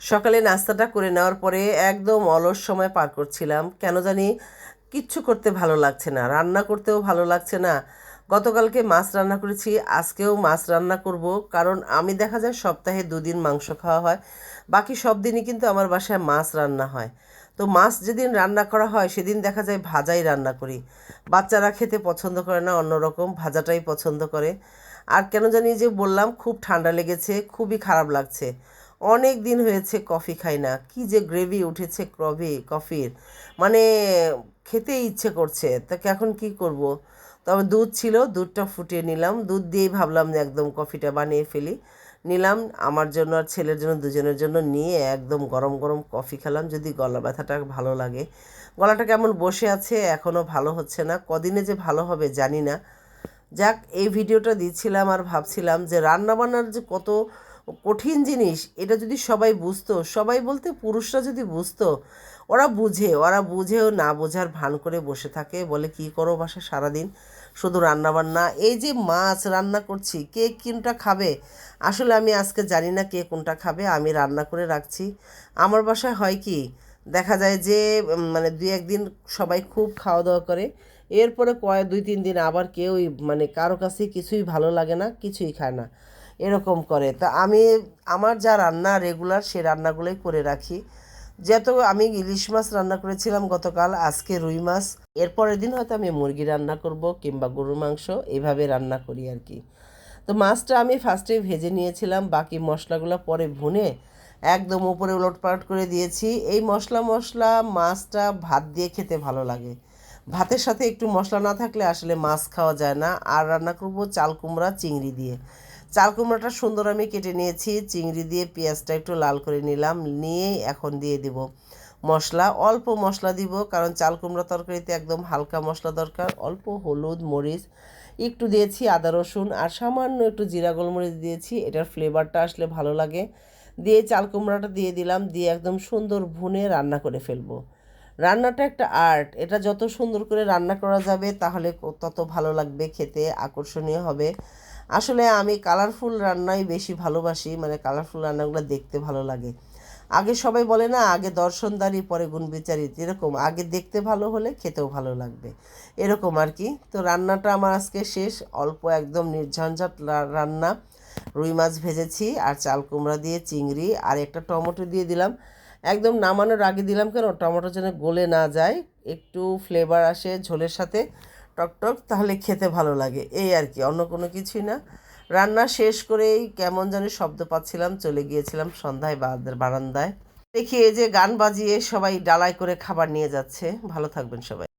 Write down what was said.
সকালে নাস্তাটা করে নেওয়ার পরে একদম অলস সময় পার করছিলাম। কেন জানি কিচ্ছু করতে ভালো লাগছে না, রান্না করতেও ভালো লাগছে না। গতকালকে মাছ রান্না করেছি, আজকেও মাছ রান্না করব, কারণ আমি দেখা যায় সপ্তাহে দুদিন মাংস খাওয়া হয়, বাকি সব দিনই কিন্তু আমার বাসায় মাছ রান্না হয়। তো মাছ যেদিন রান্না করা হয়, সেদিন দেখা যায় ভাজাই রান্না করি। বাচ্চারা খেতে পছন্দ করে না, অন্যরকম ভাজাটাই পছন্দ করে। আর কেন জানি যে বললাম, খুব ঠান্ডা লেগেছে, খুবই খারাপ লাগছে। অনেক দিন হয়েছে কফি খাই না। কি যে গ্রেভি উঠেছে কফি কফির? মানে খেতে ইচ্ছে করছে। তাকে এখন কি করব? তবে দুধ ছিল, দুধটা ফুটিয়ে নিলাম। দুধ দিয়েই ভাবলাম যে একদম কফিটা বানিয়ে ফেলি। নিলাম, আমার জন্য আর ছেলের জন্য, দুজনের জন্য নিয়ে একদম গরম গরম কফি খেলাম। যদি গলা ব্যথাটা ভালো লাগে। গলাটা কেমন বসে আছে এখনও ভালো হচ্ছে না। কদিনে যে ভালো হবে জানি না। যাক, এই ভিডিওটা দিচ্ছিলাম আর ভাবছিলাম যে রান্নাবান্নার যে কত কঠিন জিনিস, এটা যদি সবাই বুঝতো, সবাই বলতে পুরুষরা যদি বুঝতো, ওরা বুঝে, ওরা বুঝেও না বোঝার ভান করে বসে থাকে, বলে কি করো বাসা সারাদিন? শুধু রান্নাবান্না, এই যে মাছ রান্না করছি, কে কোনটা খাবে? আসলে আমি আজকে জানি না কে কোনটা খাবে, আমি রান্না করে রাখছি। আমার বাসায় হয় কি, দেখা যায় যে মানে দুই একদিন সবাই খুব খাওয়া দাওয়া করে, এরপরে কয়েক, দুই, তিন দিন আবার কেউই মানে কারও কাছে কিছুই ভালো লাগে না, কিছুই খায় না। এরকম করে। তা আমি আমার যা রান্না রেগুলার সে রান্নাগুলোই করে রাখি। যত আমি ইলিশ মাছ রান্না করেছিলাম গতকাল, আজকে রুই মাছ। এরপরের দিন হয়তো আমি মুরগি রান্না করব কিংবা গরুর মাংস, এভাবে রান্না করি আর কি। তো মাছটা আমি ফার্স্টে ভেজে নিয়েছিলাম, বাকি মশলাগুলো পরে ভুনে একদম উপরে উলটপালট করে দিয়েছি। এই মশলা মশলা মাছটা ভাত দিয়ে খেতে ভালো লাগে। ভাতের সাথে একটু মশলা না থাকলে আসলে মাছ খাওয়া যায় না। আর রান্না করব চাল কুমড়া, চিংড়ি দিয়ে। চাল কুমড়াটা সুন্দর আমি কেটে নিয়েছি, চিংড়ি দিয়ে পেঁয়াজটা একটু লাল করে নিলাম, নিয়ে এখন দিয়ে দিব মশলা। অল্প মশলা দিব, কারণ চাল কুমড়া তরকারিতে একদম হালকা মশলা দরকার। অল্প হলুদ, মরিচ, একটু দিয়েছি আদা, রসুন, আর সামান্য একটু জিরা, গোলমরিচ দিয়েছি। এটার ফ্লেভারটা আসলে ভালো লাগে। দিয়ে চাল কুমড়াটা দিয়ে দিলাম, দিয়ে একদম সুন্দর ভুনে রান্না করে ফেলব। রান্নাটা একটা আর্ট, এটা যত সুন্দর করে রান্না করা যাবে, তাহলে তত ভালো লাগবে, খেতে আকর্ষণীয় হবে। আসলে আমি কালারফুল রান্নাই বেশি ভালোবাসি মানে কালারফুল রান্নাগুলো দেখতে ভালো লাগে। আগে সবাই বলে না, আগে দর্শনদারি, পরে গুণ বিচারি, এরকম। আগে দেখতে ভালো হলে খেতেও ভালো লাগবে। এরকম আর কি। তো রান্নাটা আমার আজকে শেষ। অল্প একদম নির্ঝঞ্ঝাট রান্না। রুই মাছ ভেজেছি, আর চাল কুমড়া দিয়ে চিংড়ি, আর একটা টমেটো দিয়ে দিলাম। একদম নামানোর আগে দিলাম কেন? টমেটো যেন গলে না যায়, একটু ফ্লেভার আসে ঝোলের সাথে। টকটক তাহলে খেতে ভালো লাগে। এই আর কি, অন্য কোনো কিছুই না। রান্না শেষ করেই কেমন যেন শব্দ পাচ্ছিলাম, চলে গিয়েছিলাম সন্ধ্যায় বারান্দায়। দেখি এই যে গান বাজিয়ে সবাই ডালায় করে খাবার নিয়ে যাচ্ছে। ভালো থাকবেন সবাই।